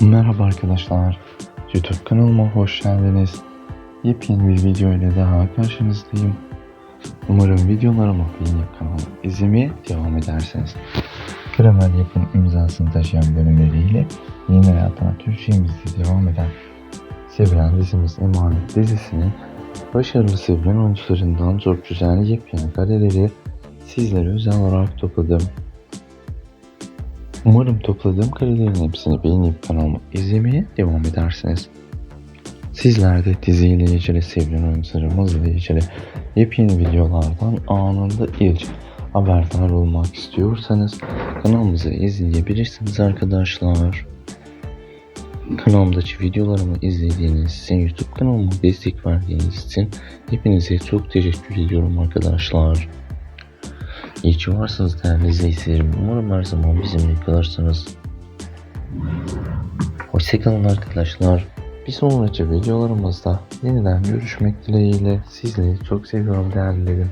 Merhaba arkadaşlar. YouTube kanalıma hoş geldiniz. Yepyeni bir video ile daha karşınızdayım. Umarım videolarımı beğenip kanalıma izlemeye devam edersiniz. Kremel yapım imzasını taşıyan bölümleriyle yeni hayatına Türkçemizde devam eden sevilen dizimiz Emanet dizisinin başarılı sevilen oyuncularından çok güzel yepyeni kareleri sizlere özel olarak topladım. Umarım topladığım karelerin hepsini beğenip kanalımı izlemeye devam edersiniz. Sizler de diziyle ilgili sevilen oyuncularımızla ilgili yepyeni videolardan anında ilk haberdar olmak istiyorsanız kanalımızı izleyebilirsiniz arkadaşlar. Kanalımdaki videolarımı izlediğiniz için YouTube kanalıma destek verdiğiniz için hepinize çok teşekkür ediyorum arkadaşlar. İyi ki varsınız değerli izleyicilerim. Umarım her zaman bizimle kalırsınız. Hoşçakalın arkadaşlar. Bir sonraki videolarımızda yeniden görüşmek dileğiyle sizleri çok seviyorum değerlilerim.